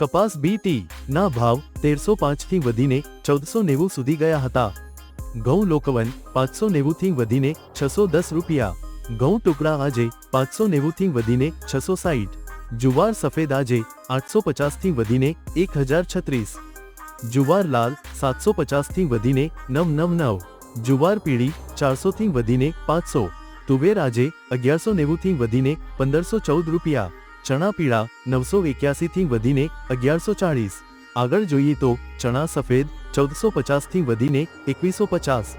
કપાસ બીટી ના ભાવ તેરસો પાંચથી વધીને ચૌદસો નેવું સુધી ગયા હતા. ઘઉં લોકવન પાંચસો નેવુંથી વધીને છસો દસ રૂપિયા. ઘઉં ટુકડા આજે પાંચસો નેવુંથી વધીને છસો સાઠ જુવાર સફેદ આજે આઠસો પચાસથી વધીને એક હજાર છત્રીસ. જુવાર લાલ સાતસો પચાસથી વધીને નવ નવ નવ. જુવાર પીળી ચારસોથી વધીને પાંચસો. તુવેર આજે અગિયારસો નેવુંથી વધીને પંદરસો ચૌદ રૂપિયા. ચણા પીળા નવસો એક્યાસીથી વધીને અગિયારસો ચાળીસ આગળ જોઈએ તો ચણા સફેદ ચૌદસો પચાસથી વધીને એકવીસો પચાસ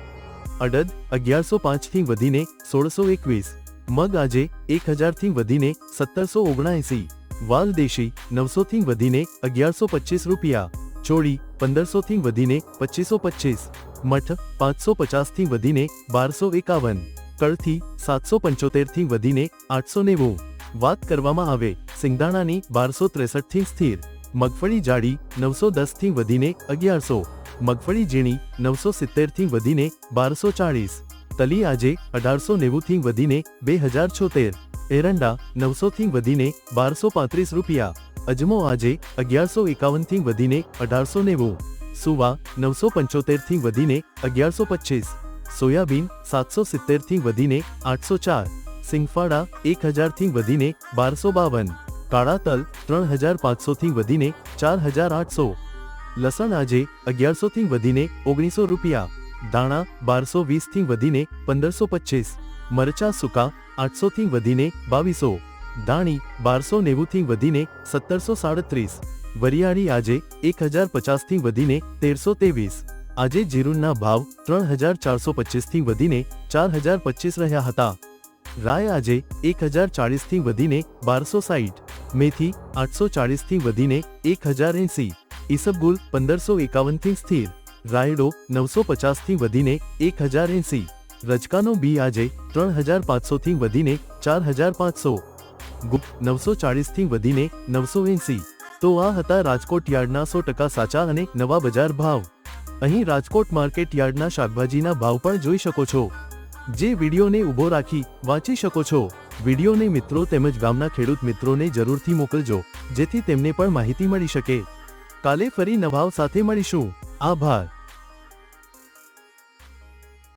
અડદ અગિયારસો પાંચથી વધીને સોળસો એકવીસ મગ આજે એક હજારથી વધીને સત્તરસો ઓગણએંસી વાલ દેશી નવસોથી વધીને અગિયારસો પચીસ રૂપિયા ચોળી પંદરસોથી વધીને પચીસો પચીસ મઠ પાંચસો પચાસથી વધીને બારસો એકાવન કળથી સાતસો પંચોતેરથી વધીને આઠસો નેવું વાત કરવામાં આવે, સિંગદાણાની બારસો ત્રેસઠથી સ્થિર, મગફળી જાડી નવસો દસથી વધીને અગિયારસો, મગફળી ઝીણી નવસો સિત્તેરથી વધીને બારસો ચાળીસ, તલી આજે અઢારસો નેવુંથી વધીને બે હજાર છોતેર, એરંડા નવસોથી વધીને બારસો પાંત્રીસ રૂપિયા, અજમો આજે અગિયારસો એકાવનથી વધીને અઢારસો નેવું, સુવા નવસો પંચોતેરથી વધીને અગિયારસો પચીસ, સોયાબીન સાતસો સિત્તેરથી વધીને આઠસો ચાર સિંગફાડા એક હજારથી વધીને બારસો બાવન, કાળા તલ ત્રણ હજાર પાંચસોથી વધીને ચાર હજાર આઠસો, લસણ આજે અગિયારસોથી વધીને ઓગણીસો રૂપિયા દાણા બારસો વીસથી વધીને પંદરસો પચીસ, મરચા સૂકા આઠસોથી વધીને બાવીસો દાણી બારસો નેવુંથી વધીને સત્તરસો સાડત્રીસ, વરિયાળી આજે એક હજાર પચાસથી વધીને તેરસો ત્રેવીસ, આજે જીરુનના ભાવ ત્રણ હજાર ચારસો પચીસથી વધીને ચાર હજાર પચીસ રહ્યા હતા. રાય આજે એક હજાર ચાળીસથી વધીને બારસો સાઠ મેથી આઠસો ચાળીસથી વધીને એક હજાર એંસી, ઈસબગુલ પંદરસો એકાવનથી સ્થિર, રાયડો નવસો પચાસથી વધીને એક હજાર એંસી, રજકાનો બી આજે ત્રણ હજાર પાંચસોથી વધીને ચાર હજાર પાંચસો ગુપ નવસો ચાળીસથી વધીને નવસો એંસી. તો આ હતા રાજકોટ યાર્ડના સો ટકા સાચા અને નવા બજાર ભાવ. અહીં રાજકોટ માર્કેટ યાર્ડના શાકભાજીના ભાવ પણ જોઈ શકો છો. જે વિડીયોને ઊભો રાખી વાંચી શકો છો. વિડીયોને મિત્રો તેમજ ગામના ખેડૂત મિત્રોને જરૂરથી મોકલજો, જેથી તેમને પણ માહિતી મળી શકે. કાલે ફરી નવાવ સાથે મળીશું. આભાર.